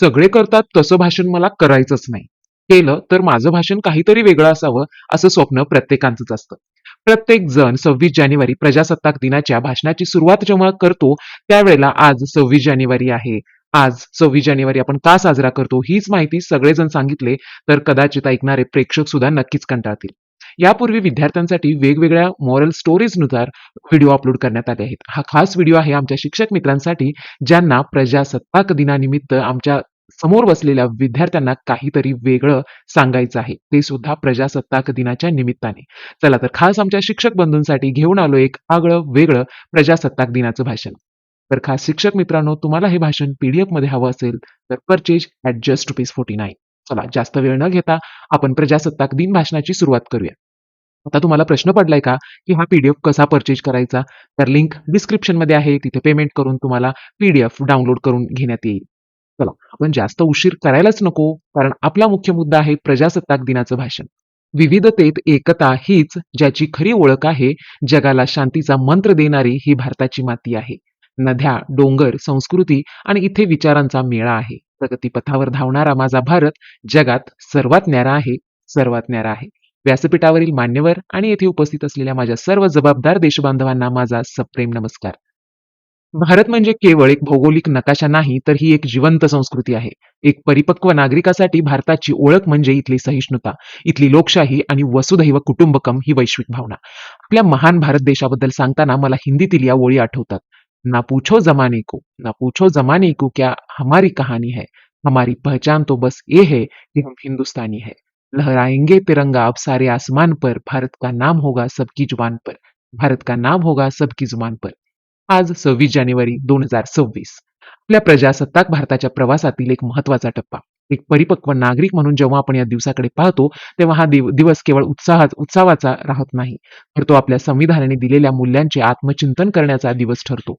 सगळे करतात तसं भाषण मला करायचंच नाही. केलं तर माझं भाषण काहीतरी वेगळं असावं असं स्वप्न प्रत्येकाचंच असतं. प्रत्येक जण सव्वीस जानेवारी प्रजासत्ताक दिनाच्या भाषणाची सुरुवात जेव्हा करतो त्यावेळेला आज सव्वीस जानेवारी आहे. आज सव्वीस जानेवारी आपण का साजरा करतो हीच माहिती सगळेजण सांगितले तर कदाचित ऐकणारे प्रेक्षक सुद्धा नक्कीच कंटाळतील. यापूर्वी विद्यार्थ्यांसाठी वेगवेगळ्या मॉरल स्टोरीजनुसार व्हिडिओ अपलोड करण्यात आले आहेत. हा खास व्हिडिओ आहे आमच्या शिक्षक मित्रांसाठी ज्यांना प्रजासत्ताक दिनानिमित्त आमच्यासमोर बसलेल्या विद्यार्थ्यांना काहीतरी वेगळं सांगायचं आहे. ते सुद्धा प्रजासत्ताक दिनाच्या निमित्ताने. चला तर खास आमच्या शिक्षक बंधूंसाठी घेऊन आलो एक आगळं वेगळं प्रजासत्ताक दिनाचं भाषण. तर खास शिक्षक मित्रांनो तुम्हाला हे भाषण पीडीएफमध्ये हवं असेल तर purchase at just rupees forty nine चला जास्त वेळ न घेता आपण प्रजासत्ताक दिन भाषणाची सुरुवात करूया. आता तुम्हाला प्रश्न पडलाय का की हा पीडीएफ कसा परचेज करायचा? तर लिंक डिस्क्रिप्शनमध्ये आहे तिथे पेमेंट करून तुम्हाला पीडीएफ डाउनलोड करून घेण्यात येईल. चला आपण जास्त उशीर करायलाच नको कारण आपला मुख्य मुद्दा आहे प्रजासत्ताक दिनाचं भाषण. विविधतेत एकता हीच ज्याची खरी ओळख आहे जगाला शांतीचा मंत्र देणारी ही भारताची माती आहे. नद्या डोंगर संस्कृती आणि इथे विचारांचा मेळा आहे. प्रगतीपथावर धावणारा माझा भारत जगात सर्वात न्यारा आहे सर्वात न्यारा आहे. व्यासपीठावरील मान्यवर आणि येथे उपस्थित असलेल्या माझ्या सर्व जबाबदार देशबांधवांना माझा सप्रेम नमस्कार. भारत म्हणजे केवळ एक भौगोलिक नकाशा नाही तर ही एक जिवंत संस्कृती आहे. एक परिपक्व नागरिकासाठी भारताची ओळख म्हणजे इथली सहिष्णुता इथली लोकशाही आणि वसुधैव कुटुंबकम ही वैश्विक भावना. आपल्या महान भारत देशाबद्दल सांगताना मला हिंदीतील या ओळी आठवतात. ना पूछो जमाने को ना पूछो जमाने को क्या हमारी कहाणी है? हमारी पहचान तो बस ये है कि हम हिंदुस्तानी है। लहराएंगे तिरंगा अब सारे आसमान पर। भारत का नाम होगा सबकी जुबान पर। भारत का नाम होगा सबकी जुबान पर। आज सव्वीस जानेवारी दोन हजार सव्वीस। आपल्या प्रजासत्ताक भारताच्या प्रवासातील एक महत्त्वाचा टप्पा। एक परिपक्व नागरिक म्हणून जेव्हा आपण या दिवसाकडे पाहतो तेव्हा हा दिव- दिवस केवळ उत्साहात उत्सवाचा राहत नाही तर तो आपल्या संविधानाने दिलेल्या मूल्यांचे आत्मचिंतन करण्याचा दिवस ठरतो.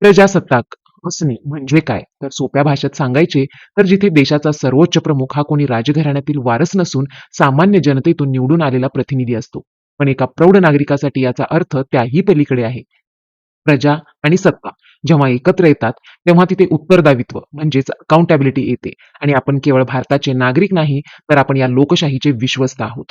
प्रजासत्ताक असणे म्हणजे काय? तर सोप्या भाषेत सांगायचे तर जिथे देशाचा सर्वोच्च प्रमुख हा कोणी राजघराण्यातील वारस नसून सामान्य जनतेतून निवडून आलेला प्रतिनिधी असतो. पण एका प्रौढ नागरिकासाठी याचा अर्थ त्याही पलीकडे आहे. प्रजा आणि सत्ता जेव्हा एकत्र येतात तेव्हा तिथे उत्तरदायित्व म्हणजेच अकाउंटेबिलिटी येते. आणि आपण केवळ भारताचे नागरिक नाही तर आपण या लोकशाहीचे विश्वस्त आहोत.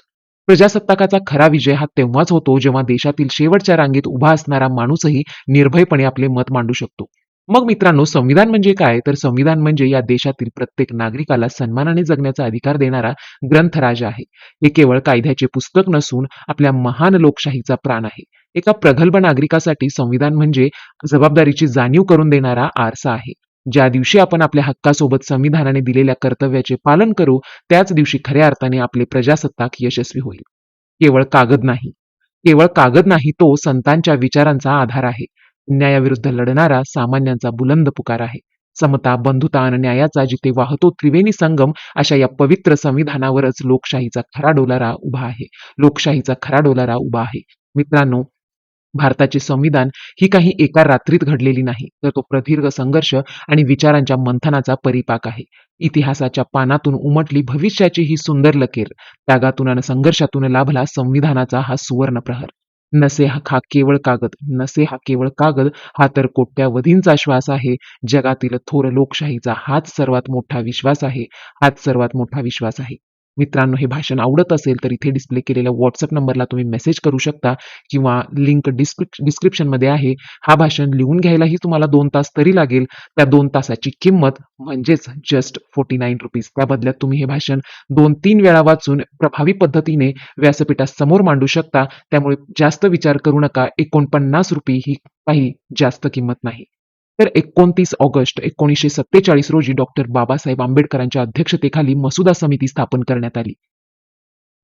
प्रजासत्ताकाचा खरा विजय हा तेव्हाच होतो जेव्हा देशातील शेवटच्या रांगेत उभा असणारा माणूसही निर्भयपणे आपले मत मांडू शकतो. मग मित्रांनो संविधान म्हणजे काय? तर संविधान म्हणजे या देशातील प्रत्येक नागरिकाला सन्मानाने जगण्याचा अधिकार देणारा ग्रंथराज आहे. हे केवळ कायद्याचे पुस्तक नसून आपल्या महान लोकशाहीचा प्राण आहे. एका प्रगल्भ नागरिकासाठी संविधान म्हणजे जबाबदारीची जाणीव करून देणारा आरसा आहे. ज्या दिवशी आपण आपल्या हक्कासोबत संविधानाने दिलेल्या कर्तव्याचे पालन करू त्याच दिवशी खऱ्या अर्थाने आपले प्रजासत्ताक यशस्वी होईल. केवळ कागद नाही. केवळ कागद नाही तो संतांच्या विचारांचा आधार आहे. न्यायाविरुद्ध लढणारा सामान्यांचा बुलंद पुकार आहे. समता बंधुता आणि न्यायाचा जिथे वाहतो त्रिवेणी संगम अशा या पवित्र संविधानावरच लोकशाहीचा खरा डोलारा उभा आहे. लोकशाहीचा खरा डोलारा उभा आहे. मित्रांनो भारताचे संविधान ही काही एका रात्रीत घडलेली नाही तर तो प्रदीर्घ संघर्ष आणि विचारांच्या मंथनाचा परिपाक आहे. इतिहासाच्या पानातून उमटली भविष्याची ही सुंदर लकीर त्यागातून आणि संघर्षातून लाभला संविधानाचा हा सुवर्ण प्रहर नसे हा केवळ कागद नसे हा केवळ कागद हा तर कोट्यावधींचा श्वास आहे. जगातील थोर लोकशाहीचा हाच सर्वात मोठा विश्वास आहे. हाच सर्वात मोठा विश्वास आहे. मित्रांनो हे भाषण आवडत असेल तर इथे डिस्प्ले केलेल्या व्हॉट्सअप नंबरला तुम्ही मेसेज करू शकता किंवा लिंक डिस्क्रिप्शनमध्ये आहे. हा भाषण लिहून घ्यायलाही तुम्हाला दोन तास तरी लागेल. त्या दोन तासाची किंमत म्हणजेच जस्ट फोर्टी नाईन रुपीज त्या बदल्यात तुम्ही हे भाषण दोन तीन वेळा वाचून प्रभावी पद्धतीने व्यासपीठासमोर मांडू शकता. त्यामुळे जास्त विचार करू नका. एकोणपन्नास रुपये ही काही जास्त किंमत नाही. तर एकोणतीस ऑगस्ट एकोणीसशे सत्तेचाळीस रोजी डॉक्टर बाबासाहेब आंबेडकरांच्या अध्यक्षतेखाली मसुदा समिती स्थापन करण्यात आली.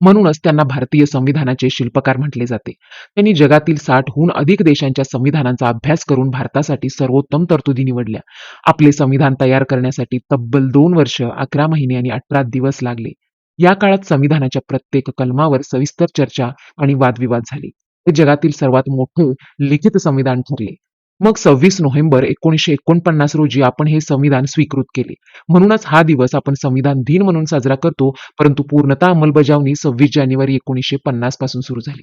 म्हणूनच त्यांना भारतीय संविधानाचे शिल्पकार म्हटले जाते. त्यांनी जगातील साठहून अधिक देशांच्या संविधानांचा अभ्यास करून भारतासाठी सर्वोत्तम तरतुदी निवडल्या. आपले संविधान तयार करण्यासाठी तब्बल दोन वर्ष अकरा महिने आणि अठरा दिवस लागले. या काळात संविधानाच्या प्रत्येक कलमावर सविस्तर चर्चा आणि वादविवाद झाले. ते जगातील सर्वात मोठे लिखित संविधान ठरले. मग सव्वीस नोव्हेंबर एकोणीसशे एकोणपन्नास रोजी आपण हे संविधान स्वीकृत केले म्हणूनच हा दिवस आपण संविधान दिन म्हणून साजरा करतो परंतु पूर्णतः अंमलबजावणी सव्वीस जानेवारी एकोणीसशे पन्नासपासून सुरू झाली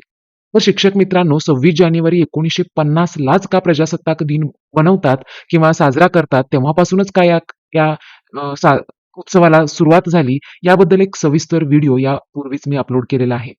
तर शिक्षक मित्रांनो सव्वीस जानेवारी एकोणीसशे पन्नास लाच का प्रजासत्ताक दिन बनवतात किंवा साजरा करतात तेव्हापासूनच का या या सा उत्सवाला सुरुवात झाली याबद्दल एक सविस्तर व्हिडिओ यापूर्वीच मी अपलोड केलेला आहे.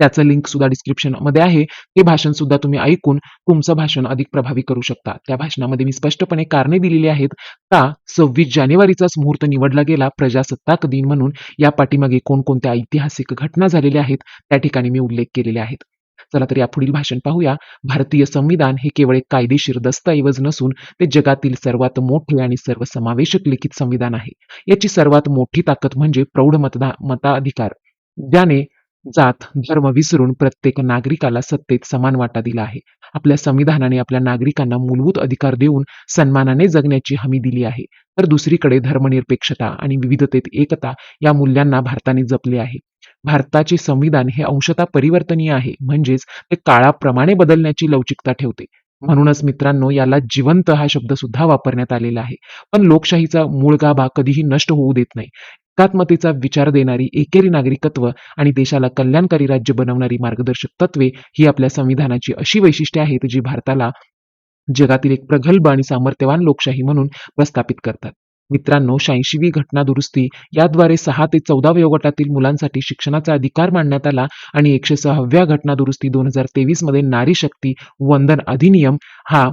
त्याचं लिंक सुद्धा डिस्क्रिप्शनमध्ये आहे. ते भाषण सुद्धा तुम्ही ऐकून तुमचं भाषण अधिक प्रभावी करू शकता. त्या भाषणामध्ये मी स्पष्टपणे कारणे दिलेली आहेत का 26 जानेवारीचाच मुहूर्त निवडला गेला प्रजासत्ताक दिन म्हणून. या पाठीमागे कोणकोणत्या ऐतिहासिक घटना झालेल्या आहेत त्या ठिकाणी मी उल्लेख केलेले आहेत. चला तर यापुढील भाषण पाहूया. भारतीय संविधान हे केवळ एक कायदेशीर दस्तऐवज नसून ते जगातील सर्वात मोठे आणि सर्वसमावेशक लिखित संविधान आहे. याची सर्वात मोठी ताकद म्हणजे प्रौढ मतदा मताधिकार ज्याने जात, धर्म विसरून प्रत्येक नागरिकाला सत्तेत समान वाटा दिला आहे. आपल्या संविधानाने आपल्या नागरिकांना मूलभूत अधिकार देऊन सन्मानाने जगण्याची हमी दिली आहे. तर दुसरीकडे धर्मनिरपेक्षता आणि विविधतेत एकता या मूल्यांना भारताने जपले आहे. भारताचे संविधान हे अंशतः परिवर्तनीय आहे म्हणजेच ते काळाप्रमाणे बदलण्याची लवचिकता ठेवते. म्हणूनच मित्रांनो याला जिवंत हा शब्द सुद्धा वापरण्यात आलेला आहे. पण लोकशाहीचा मूळ गाभा कधीही नष्ट होऊ देत नाही. एकात्मतेचा विचार देणारी एकेरी नागरिकत्व आणि देशाला कल्याणकारी राज्य बनवणारी मार्गदर्शक तत्वे ही आपल्या संविधानाची अशी वैशिष्ट्ये आहेत जी भारताला जगातील एक प्रगल्भ आणि सामर्थ्यवान लोकशाही म्हणून प्रस्थापित करतात. मित्रांनो शहाऐंशीवी घटना दुरुस्ती याद्वारे सहा ते चौदा वयोगटातील मुलांसाठी शिक्षणाचा अधिकार मांडण्यात आला आणि एकशे सहाव्या घटना दुरुस्ती दोन हजार तेवीसमध्ये नारी शक्ती वंदन अधिनियम हा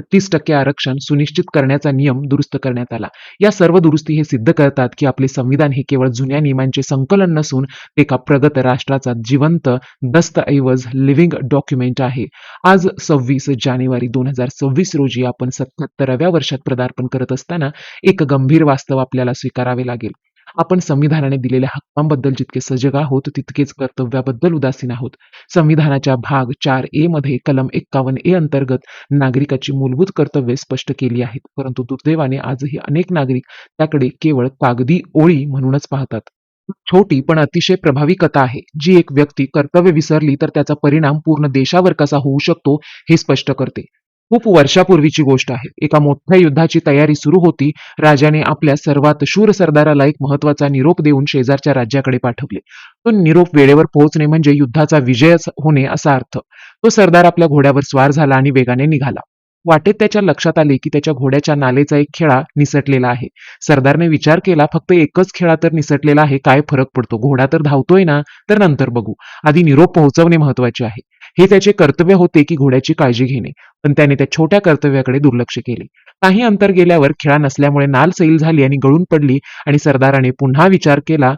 तीस टक्के आरक्षण सुनिश्चित करण्याचा नियम दुरुस्त करण्यात आला. या सर्व दुरुस्ती हे सिद्ध करतात की आपले संविधान हे केवळ जुन्या नियमांचे संकलन नसून एका प्रगत राष्ट्राचा जिवंत दस्तऐवज लिव्हिंग डॉक्युमेंट आहे. आज सव्वीस जानेवारी दोन हजार सव्वीस रोजी आपण सत्याहत्तराव्या वर्षात पदार्पण करत असताना एक गंभीर वास्तव आपल्याला स्वीकारावे लागेल. आपण संविधानाने दिलेल्या हक्कांबद्दल जितके सजग आहोत तितकेच कर्तव्याबद्दल उदासीन आहोत. संविधानाच्या भाग चार ए मध्ये कलम एक्कावन्न ए अंतर्गत नागरिकाची मूलभूत कर्तव्ये स्पष्ट केली आहेत. परंतु दुर्दैवाने आजही अनेक नागरिक त्याकडे केवळ कागदी ओळी म्हणूनच पाहतात. छोटी पण अतिशय प्रभावी कथा आहे जी एक व्यक्ती कर्तव्य विसरली तर त्याचा परिणाम पूर्ण देशावर कसा होऊ शकतो हे स्पष्ट करते. खूप वर्षापूर्वीची गोष्ट आहे. एका मोठ्या युद्धाची तयारी सुरू होती. राजाने आपल्या सर्वात शूर सरदाराला एक महत्त्वाचा निरोप देऊन शेजारच्या राज्याकडे पाठवले. तो निरोप वेळेवर पोहोचणे म्हणजे युद्धाचा विजय होणे असा अर्थ. तो सरदार आपल्या घोड्यावर स्वार झाला आणि वेगाने निघाला. वाटेत त्याच्या लक्षात आले की त्याच्या घोड्याच्या नालेचा एक खेळा निसटलेला आहे. सरदारने विचार केला फक्त एकच खेळा तर निसटलेला आहे काय फरक पडतो घोडा तर धावतोय ना तर नंतर बघू. आधी निरोप पोहोचवणे महत्त्वाचे आहे. हे त्याचे कर्तव्य होते की घोड्याची काळजी घेणे. पण त्याने त्या छोट्या कर्तव्याकडे दुर्लक्ष केले. काही अंतर गेल्यावर खिळा नसल्यामुळे नाल सैल झाली आणि गळून पडली आणि सरदाराने पुन्हा विचार केला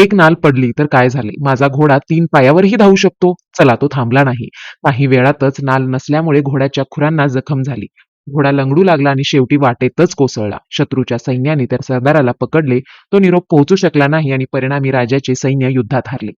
एक नाल पडली तर काय झाले माझा घोडा तीन पायावरही धावू शकतो. चला तो थांबला नाही. काही वेळातच नाल नसल्यामुळे घोड्याच्या खुरांना जखम झाली. घोडा लंगडू लागला आणि शेवटी वाटेतच कोसळला. शत्रूच्या सैन्याने त्या सरदाराला पकडले. तो निरोप पोहोचू शकला नाही आणि परिणामी राजाचे सैन्य युद्धात हारले.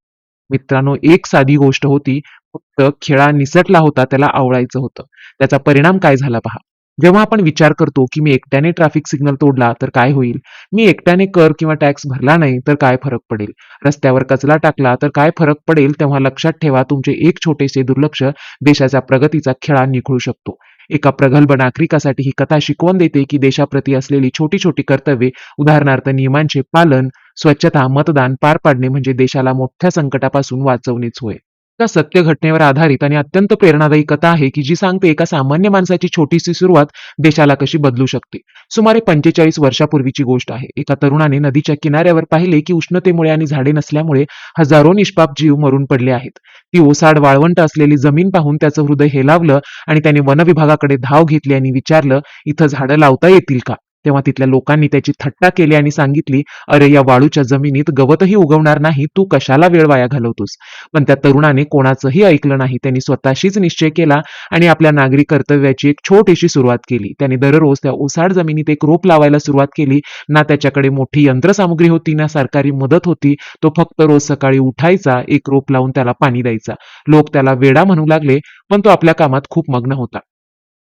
मित्रांनो एक साधी गोष्ट होती फक्त खेळा निसटला होता त्याला आवळायचं होतं. त्याचा परिणाम काय झाला पहा. जेव्हा आपण विचार करतो की मी एकट्याने ट्रॅफिक सिग्नल तोडला तर काय होईल? मी एकट्याने कर किंवा टॅक्स भरला नाही तर काय फरक पडेल? रस्त्यावर कचरा टाकला तर काय फरक पडेल? तेव्हा लक्षात ठेवा तुमचे एक छोटेसे दुर्लक्ष देशाच्या प्रगतीचा खेळा निखळू शकतो. एका प्रगल्भ नागरिकासाठी ही कथा शिकवण देते की देशाप्रती असलेली छोटी छोटी कर्तव्ये उदाहरणार्थ नियमांचे पालन, स्वच्छता, मतदान पार पाडणे म्हणजे देशाला मोठ्या संकटापासून वाचवणेच होय. एका सत्य घटनेवर आधारित आणि अत्यंत प्रेरणादायी कथा आहे की जी सांगते एका सामान्य माणसाची छोटीशी सुरुवात देशाला कशी बदलू शकते. सुमारे पंचेचाळीस वर्षापूर्वीची गोष्ट आहे. एका तरुणाने नदीच्या किनाऱ्यावर पाहिले की उष्णतेमुळे आणि झाडे नसल्यामुळे हजारो निष्पाप जीव मरून पडले आहेत. ती ओसाड वाळवंट असलेली जमीन पाहून त्याचं हृदय हेलावलं आणि त्याने वनविभागाकडे धाव घेतली आणि विचारलं इथं झाडं लावता येतील का? तेव्हा तिथल्या लोकांनी त्याची थट्टा केली आणि सांगितली अरे या वाळूच्या जमिनीत गवतही उगवणार नाही तू कशाला वेळ वाया घालवतोस. पण त्या तरुणाने कोणाचंही ऐकलं नाही. त्यांनी स्वतःशीच निश्चय केला आणि आपल्या नागरी कर्तव्याची एक छोटीशी सुरुवात केली. त्याने दररोज त्या ओसाड जमिनीत एक रोप लावायला सुरुवात केली. ना त्याच्याकडे मोठी यंत्रसामुग्री होती ना सरकारी मदत होती. तो फक्त रोज सकाळी उठायचा, एक रोप लावून त्याला पाणी द्यायचा. लोक त्याला वेडा म्हणू लागले पण तो आपल्या कामात खूप मग्न होता.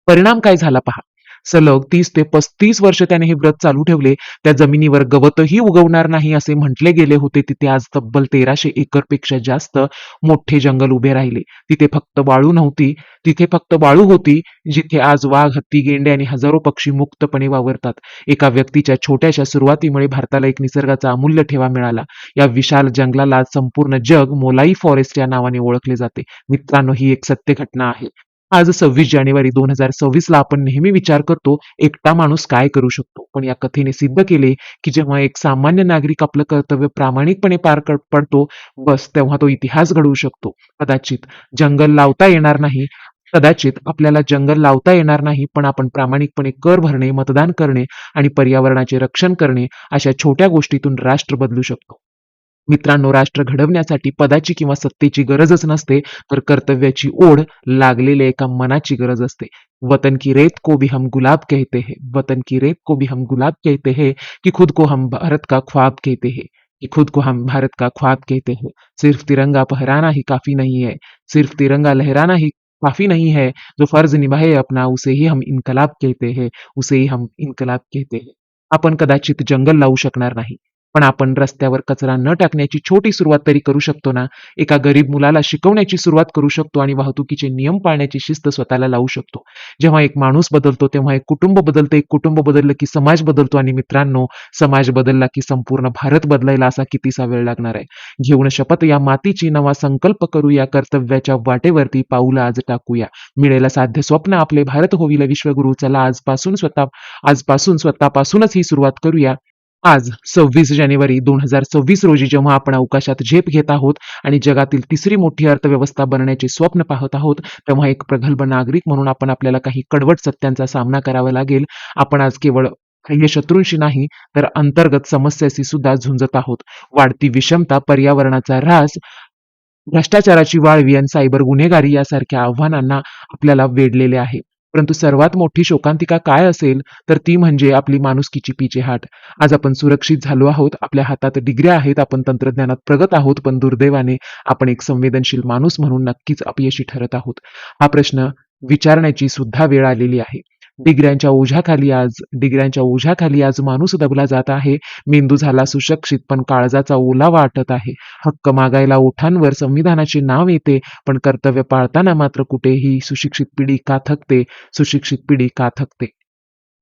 परिणाम काय झाला पहा. सलग तीस ते पस्तीस वर्ष त्याने हे व्रत चालू ठेवले. त्या जमिनीवर गवतही उगवणार नाही असे म्हटले गेले होते. तिथे आज तब्बल तेराशे एकरपेक्षा जास्त मोठे जंगल उभे राहिले. तिथे फक्त वाळू नव्हती. तिथे फक्त वाळू होती जिथे आज वाघ, हत्ती, गेंडे आणि हजारो पक्षी मुक्तपणे वावरतात. एका व्यक्तीच्या छोट्याशा सुरुवातीमुळे भारताला एक निसर्गाचा अमूल्य ठेवा मिळाला. या विशाल जंगलाला संपूर्ण जग मोलाई फॉरेस्ट या नावाने ओळखले जाते. मित्रांनो ही एक सत्य घटना आहे. आज सव्वीस जानेवारी दोन हजार सव्वीस ला आपण नेहमी विचार करतो एकटा माणूस काय करू शकतो? पण या कथेने सिद्ध केले की जेव्हा एक सामान्य नागरिक आपलं कर्तव्य प्रामाणिकपणे पार पडतो बस तेव्हा तो इतिहास घडवू शकतो. कदाचित जंगल लावता येणार नाही कदाचित आपल्याला जंगल लावता येणार नाही पण आपण प्रामाणिकपणे कर भरणे मतदान करणे आणि पर्यावरणाचे रक्षण करणे अशा छोट्या गोष्टीतून राष्ट्र बदलू शकतो. मित्रांनो राष्ट्र घडवण्यासाठी पदाची किंवा सत्तेची गरजच नसते तर कर्तव्याची ओढ लागलेल्या एका मनाची गरज असते. वतन की रेत को भी हम गुलाब कहते हैं. वतन की रेत को भी हम गुलाब कहते हैं कि खुद को हम भारत का ख्वाब कहते हैं. कि खुद को हम भारत का ख्वाब कहते हैं. सिर्फ तिरंगा फहराना ही काफी नहीं है. सिर्फ तिरंगा लहराना ही काफी नहीं है. जो फर्ज निभाए अपना उसे ही हम इनकलाब कहते हैं. उसे ही हम इनकलाब कहते हैं. आपण कदाचित जंगल लावू शकणार नाही. पण आपण रस्त्यावर कचरा न टाकण्याची छोटी सुरुवात तरी करू शकतो ना? एका गरीब मुलाला शिकवण्याची सुरुवात करू शकतो आणि वाहतुकीचे नियम पाळण्याची शिस्त स्वतःला लावू शकतो. जेव्हा एक माणूस बदलतो तेव्हा एक कुटुंब बदलतं. एक कुटुंब बदललं की समाज बदलतो. आणि मित्रांनो समाज बदलला की संपूर्ण भारत बदलायला असा कितीसा वेळ लागणार आहे? घेऊन शपथ या मातीची नवा संकल्प करूया कर्तव्याच्या वाटेवरती पाऊल आज टाकूया. मिळेल साध्य स्वप्न आपले. भारत होईल विश्वगुरु. चला आजपासून स्वतः आजपासून स्वतःपासूनच ही सुरुवात करूया. आज सव्वीस जानेवारी दोन हजार सव्वीस रोजी जेव्हा आपण अवकाशात झेप घेत आहोत आणि जगातील तिसरी मोठी अर्थव्यवस्था बनण्याचे स्वप्न पाहत आहोत तेव्हा एक प्रगल्भ नागरिक म्हणून आपण आपल्याला काही कडवट सत्यांचा सामना करावा लागेल. आपण आज केवळ बाह्य शत्रूंशी नाही तर अंतर्गत समस्याशी सुद्धा झुंजत आहोत. वाढती विषमता पर्यावरणाचा ऱ्हास भ्रष्टाचाराची वाळवी आणि सायबर गुन्हेगारी यासारख्या आव्हानांना आपल्याला वेढलेले आहे. परंतु सर्वात मोठी शोकांतिका काय असेल तर ती म्हणजे आपली माणुसकीची पिछेहाट आज आपण सुरक्षित झालो आहोत आपल्या हातात डिग्र्या आहेत आपण तंत्रज्ञानात प्रगत आहोत पण दुर्दैवाने आपण एक संवेदनशील माणूस म्हणून नक्कीच अपयशी ठरत आहोत. हा प्रश्न विचारण्याची सुद्धा वेळ आलेली आहे. डिग्र्यांच्या ओझ्याखाली आज डिग्र्यांच्या ओझ्याखाली आज माणूस दबला जात आहे. मेंदू झाला सुशिक्षित पण काळजाचा ओलावा वाटत आहे. हक्क मागायला ओठांवर संविधानाचे नाव येते पण कर्तव्य पाळताना मात्र कुठेही सुशिक्षित पिढी का थकते सुशिक्षित पिढी का थकते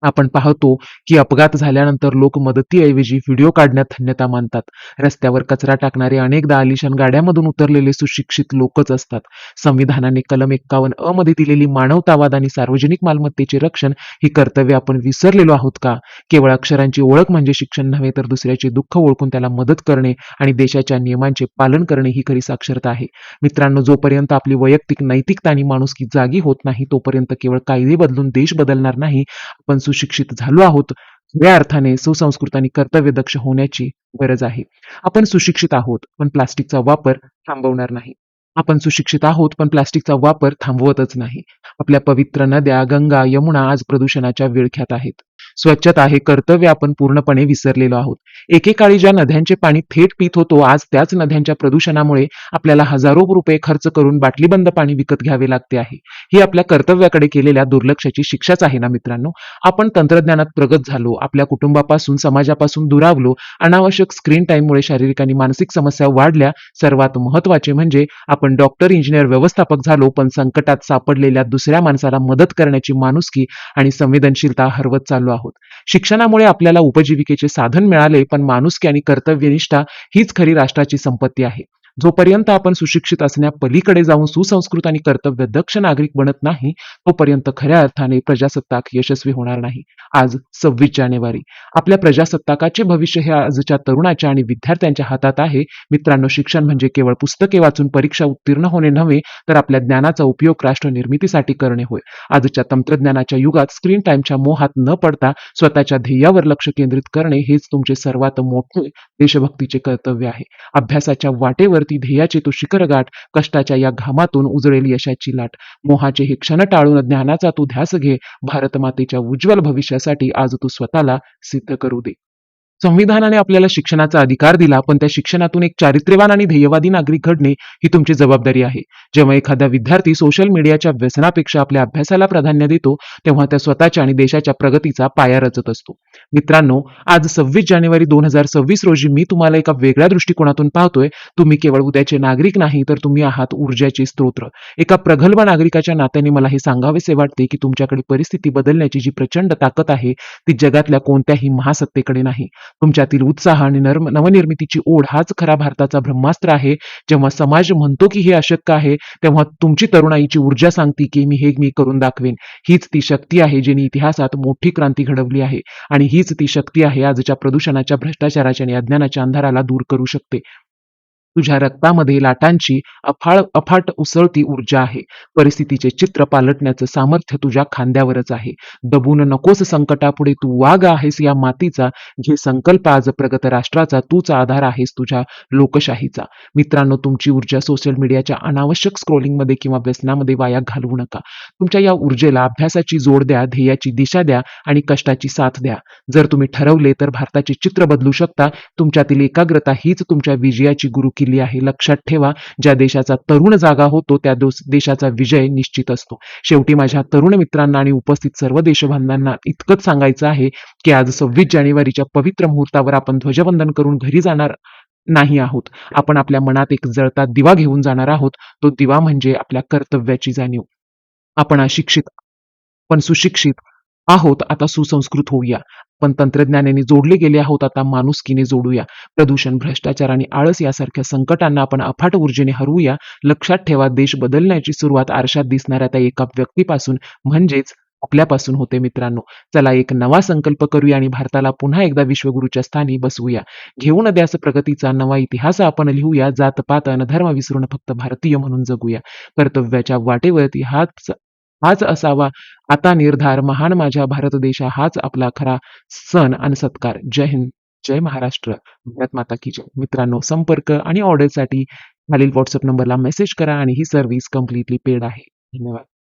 आपण पाहतो की अपघात झाल्यानंतर लोक मदतीऐवजी व्हिडिओ काढण्यात धन्यता मानतात. रस्त्यावर कचरा टाकणारे अनेकदा आलिशान गाड्यामधून उतरलेले सुशिक्षित लोकच असतात. संविधानाने कलम एक्कावन्न अ मध्ये दिलेली मानवतावाद आणि सार्वजनिक मालमत्तेचे रक्षण ही कर्तव्य आपण विसरलेलो आहोत का? केवळ अक्षरांची ओळख म्हणजे शिक्षण नव्हे तर दुसऱ्याचे दुःख ओळखून त्याला मदत करणे आणि देशाच्या नियमांचे पालन करणे ही खरी साक्षरता आहे. मित्रांनो जोपर्यंत आपली वैयक्तिक नैतिकता आणि माणुसकी जागी होत नाही तोपर्यंत केवळ कायदे बदलून देश बदलणार नाही. आपण सुशिक्षित झालो आहोत खऱ्या अर्थाने सुसंस्कृत आणि कर्तव्यदक्ष होण्याची गरज आहे. आपण सुशिक्षित आहोत पण प्लास्टिकचा वापर थांबवणार नाही. आपण सुशिक्षित आहोत पण प्लास्टिकचा वापर थांबवतच नाही. आपल्या पवित्र नद्या गंगा यमुना आज प्रदूषणाच्या विळख्यात आहेत. स्वच्छता हे कर्तव्य आपण पूर्णपणे विसरलेलो आहोत. एकेकाळी ज्या नद्यांचे पाणी थेट पित होतो आज त्याच नद्यांच्या प्रदूषणामुळे आपल्याला हजारो रुपये खर्च करून बाटलीबंद पाणी विकत घ्यावे लागते आहे. ही आपल्या कर्तव्याकडे केलेल्या दुर्लक्षाची शिक्षाच आहे ना मित्रांनो? आपण तंत्रज्ञानात प्रगत झालो आपल्या कुटुंबापासून समाजापासून दुरावलो अनावश्यक स्क्रीन टाईममुळे शारीरिक आणि मानसिक समस्या वाढल्या. सर्वात महत्त्वाचे म्हणजे आपण डॉक्टर इंजिनियर व्यवस्थापक झालो पण संकटात सापडलेल्या दुसऱ्या माणसाला मदत करण्याची माणुसकी आणि संवेदनशीलता हरवत चाललो आहोत. शिक्षणामुळे आपल्याला उपजीविकेचे साधन मिळाले पण माणुसकी आणि कर्तव्यनिष्ठा हीच खरी राष्ट्राची संपत्ती आहे. जोपर्यंत आपण सुशिक्षित असण्या पलीकडे जाऊन सुसंस्कृत आणि कर्तव्य दक्ष नागरिक बनत नाही तोपर्यंत खऱ्या अर्थाने प्रजासत्ताक यशस्वी होणार नाही. आज सव्वीस जानेवारी. आपल्या प्रजासत्ताकाचे भविष्य हे आजच्या तरुणाच्या आणि विद्यार्थ्यांच्या हातात आहे. मित्रांनो शिक्षण म्हणजे केवळ पुस्तके वाचून परीक्षा उत्तीर्ण होणे नव्हे तर आपल्या ज्ञानाचा उपयोग राष्ट्र निर्मितीसाठी करणे होय. आजच्या तंत्रज्ञानाच्या युगात स्क्रीन टाइमच्या मोहात न पडता स्वतःच्या ध्येयावर लक्ष केंद्रित करणे हेच तुमचे सर्वात मोठे देशभक्तीचे कर्तव्य आहे. अभ्यासाच्या वाटेवर वाटेवरती ध्येयाचे तो शिखर गाठ कष्टाच्या या घामातून उजळेल यशाची लाट. मोहाचे हे क्षण टाळून ज्ञानाचा तू ध्यास घे. भारत मातेच्या उज्ज्वल भविष्यासाठी आज तू स्वतःला सिद्ध करू दे. संविधानाने आपल्याला शिक्षणाचा अधिकार दिला पण त्या शिक्षणातून एक चारित्र्यवान आणि ध्येयवादी नागरिक घडणे ही तुमची जबाबदारी आहे. जेव्हा एखादा विद्यार्थी सोशल मीडियाच्या व्यसनापेक्षा आपल्या अभ्यासाला प्राधान्य देतो तेव्हा त्या स्वतःच्या आणि देशाच्या प्रगतीचा पाया रचत असतो. मित्रांनो आज सव्वीस जानेवारी दोन हजार सव्वीस रोजी मी तुम्हाला एका वेगळ्या दृष्टिकोनातून पाहतोय. तुम्ही केवळ उद्याचे नागरिक नाही तर तुम्ही आहात ऊर्जाचे स्तोत्र एका प्रगल्भ नागरिकाच्या नात्याने मला हे सांगावेसे वाटते की तुमच्याकडे परिस्थिती बदलण्याची जी प्रचंड ताकद आहे ती जगातल्या कोणत्याही महासत्तेकडे नाही. तुमच्यातील उत्साह आणि नवनिर्मितीची ओढ हाच खरा भारताचा ब्रह्मास्त्र आहे. जेव्हा समाज म्हणतो की हे अशक्य आहे तेव्हा तुमची तरुणाईची ऊर्जा सांगते की मी हे मी करून दाखवेन. हीच ती शक्ती आहे जिने इतिहासात मोठी क्रांती घडवली आहे आणि हीच ती शक्ती आहे आजच्या प्रदूषणाच्या भ्रष्टाचाराच्या आणि अज्ञानाच्या अंधाराला दूर करू शकते. तुझ्या रक्तामध्ये लाटांची अफाळ अफाट उसळती ऊर्जा आहे. परिस्थितीचे चित्र पालटण्याचं सामर्थ्य तुझ्या खांद्यावरच आहे. दबून नकोस संकटापुढे तू वाघ आहेस या मातीचा जे संकल्प आज प्रगत राष्ट्राचा तूच आधार आहेस तुझ्या लोकशाहीचा. मित्रांनो तुमची ऊर्जा सोशल मीडियाच्या अनावश्यक स्क्रोलिंगमध्ये किंवा व्यसनामध्ये वाया घालवू नका. तुमच्या या ऊर्जेला अभ्यासाची जोड द्या ध्येयाची दिशा द्या आणि कष्टाची साथ द्या. जर तुम्ही ठरवले तर भारताचे चित्र बदलू शकता. तुमच्यातील एकाग्रता हीच तुमच्या विजयाची गुरुकिल्ली आहे. लक्षात ठेवा ज्या देशाचा तरुण जागा होतो त्या देशाचा विजय निश्चित असतो. शेवटी माझ्या तरुण मित्रांना आणि उपस्थित सर्व देशबांधवांना इतकंच सांगायचं आहे की आज सव्वीस जानेवारीच्या पवित्र मुहूर्तावर आपण ध्वजवंदन करून घरी जाणार नाही आहोत. आपण आपल्या मनात एक जळता दिवा घेऊन जाणार आहोत. तो दिवा म्हणजे आपल्या कर्तव्याची जाणीव. आपण अशिक्षित पण सुशिक्षित आहोत आता सुसंस्कृत होऊया. पण तंत्रज्ञानाने जोडले गेले आहोत आता माणुसकीने जोडूया. प्रदूषण भ्रष्टाचार आणि आळस यासारख्या संकटांना आपण अफाट ऊर्जेने हरवूया. लक्षात ठेवा देश बदलण्याची सुरुवात आरशात दिसणाऱ्या त्या एका व्यक्तीपासून म्हणजेच आपल्यापासून होते मित्रांनो. चला एक नवा संकल्प करूया आणि भारताला पुन्हा एकदा विश्वगुरूच्या स्थानी बसवूया. घेऊन द्यास प्रगतीचा नवा इतिहास आपण लिहूया जात पात विसरून फक्त भारतीय म्हणून जगूया. कर्तव्याच्या वाटेवरती हाच हाच असावा. आता निर्धार महान माझ्या भारत देशा हाच आपला खरा सण आणि सत्कार. जय हिंद जय महाराष्ट्र. भारत माता की जय. मित्रांनो संपर्क आणि ऑर्डरसाठी खालील व्हॉट्सअप नंबरला मेसेज करा आणि ही सर्व्हिस कम्प्लिटली पेड आहे. धन्यवाद.